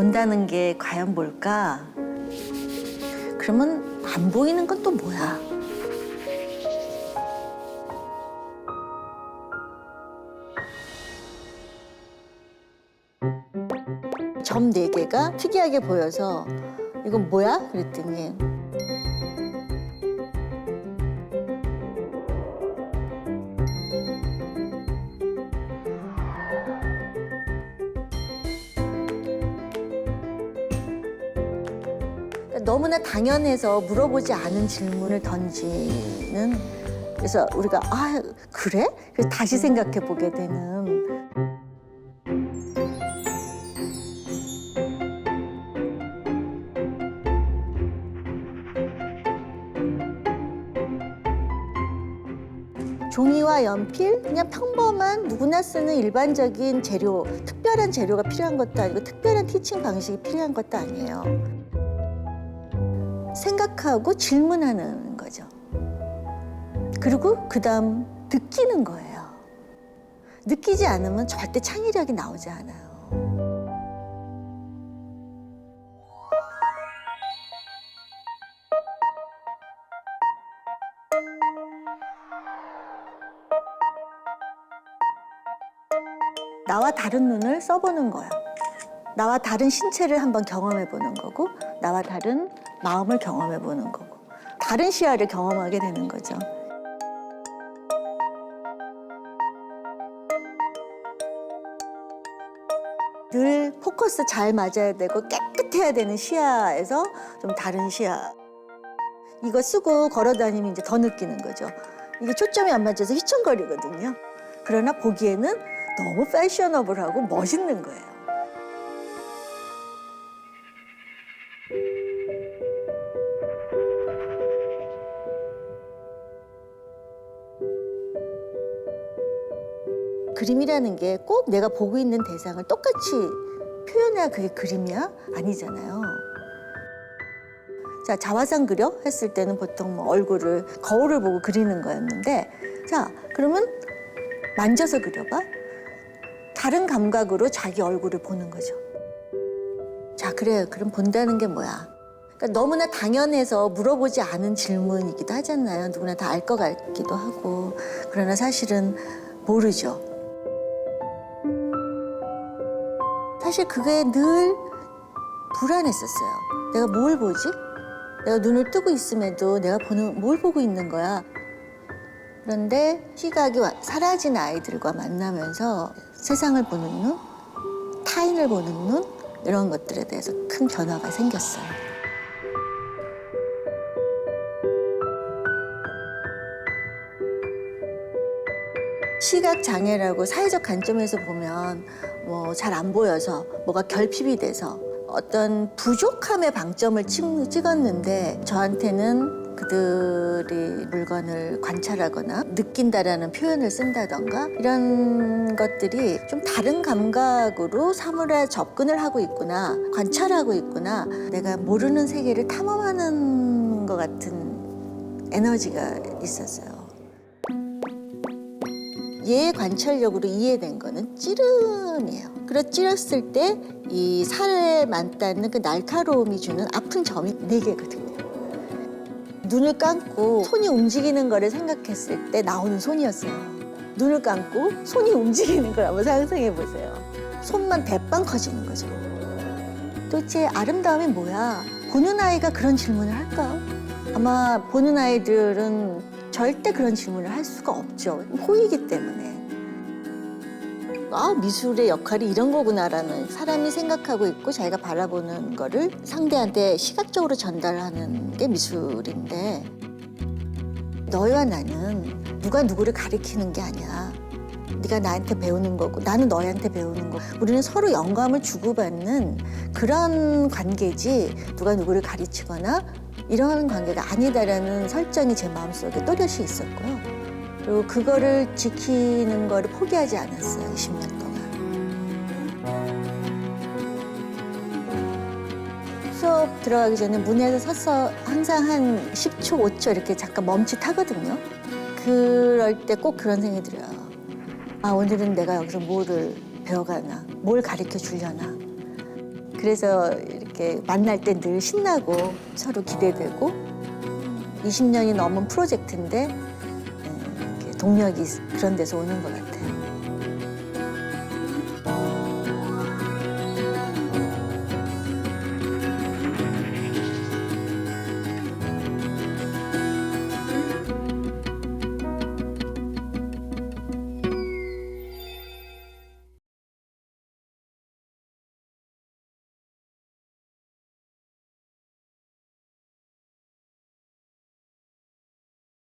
본다는 게 과연 뭘까? 그러면 안 보이는 건 또 뭐야? 점 네 개가 특이하게 보여서 이건 뭐야? 그랬더니 너무나 당연해서 물어보지 않은 질문을 던지는 그래서 우리가 아 그래? 그래서 다시 생각해 보게 되는 종이와 연필 그냥 평범한 누구나 쓰는 일반적인 재료 특별한 재료가 필요한 것도 아니고 특별한 티칭 방식이 필요한 것도 아니에요. 생각하고 질문하는 거죠. 그리고 그 다음 느끼는 거예요. 느끼지 않으면 절대 창의력이 나오지 않아요. 나와 다른 눈을 써보는 거예요. 나와 다른 신체를 한번 경험해 보는 거고, 나와 다른 마음을 경험해 보는 거고, 다른 시야를 경험하게 되는 거죠. 늘 포커스 잘 맞아야 되고 깨끗해야 되는 시야에서 좀 다른 시야. 이거 쓰고 걸어 다니면 이제 더 느끼는 거죠. 이게 초점이 안 맞아서 휘청거리거든요. 그러나 보기에는 너무 패셔너블하고 멋있는 거예요. 그림이라는 게 꼭 내가 보고 있는 대상을 똑같이 표현해야 그게 그림이야? 아니잖아요. 자, 자화상 그려? 했을 때는 보통 뭐 얼굴을, 거울을 보고 그리는 거였는데, 자, 그러면 만져서 그려봐. 다른 감각으로 자기 얼굴을 보는 거죠. 자, 그래요. 그럼 본다는 게 뭐야? 그러니까 너무나 당연해서 물어보지 않은 질문이기도 하잖아요. 누구나 다 알 것 같기도 하고. 그러나 사실은 모르죠. 사실 그게 늘 불안했었어요. 내가 뭘 보지? 내가 눈을 뜨고 있음에도 내가 보는 뭘 보고 있는 거야? 그런데 시각이 와- 사라진 아이들과 만나면서 세상을 보는 눈, 타인을 보는 눈 이런 것들에 대해서 큰 변화가 생겼어요. 시각 장애라고 사회적 관점에서 보면 뭐 잘 안 보여서 뭐가 결핍이 돼서 어떤 부족함의 방점을 찍- 찍었는데 저한테는 그들이 물건을 관찰하거나 느낀다라는 표현을 쓴다던가 이런 것들이 좀 다른 감각으로 사물에 접근을 하고 있구나 관찰하고 있구나 내가 모르는 세계를 탐험하는 것 같은 에너지가 있었어요. 얘의 관찰력으로 이해된 거는 찌름이에요. 그래서 찌렸을 때 이 살에 맞닿는 그 날카로움이 주는 아픈 점이 네 개거든요. 눈을 감고 손이 움직이는 거를 생각했을 때 나오는 손이었어요. 눈을 감고 손이 움직이는 걸 한번 상상해 보세요. 손만 대빵 커지는 거죠. 도대체 아름다움이 뭐야? 보는 아이가 그런 질문을 할까? 아마 보는 아이들은 절대 그런 질문을 할 수가 없죠. 호이기 때문에. 아, 미술의 역할이 이런 거구나라는 사람이 생각하고 있고 자기가 바라보는 거를 상대한테 시각적으로 전달하는 게 미술인데 너와 나는 누가 누구를 가리키는 게 아니야. 네가 나한테 배우는 거고 나는 너한테 배우는 거고 우리는 서로 영감을 주고받는 그런 관계지 누가 누구를 가르치거나 이런 관계가 아니다라는 설정이 제 마음속에 또렷이 있었고요. 그리고 그거를 지키는 거를 포기하지 않았어요. 20년 동안. 수업 들어가기 전에 문에서 서서 항상 한 10초, 5초 이렇게 잠깐 멈칫하거든요. 그럴 때 꼭 그런 생각이 들어요. 아, 오늘은 내가 여기서 뭐를 배워가나, 뭘 가르쳐 주려나. 그래서 이렇게 만날 때 늘 신나고 서로 기대되고 20년이 넘은 프로젝트인데 음, 이렇게 동력이 그런 데서 오는 것 같아요.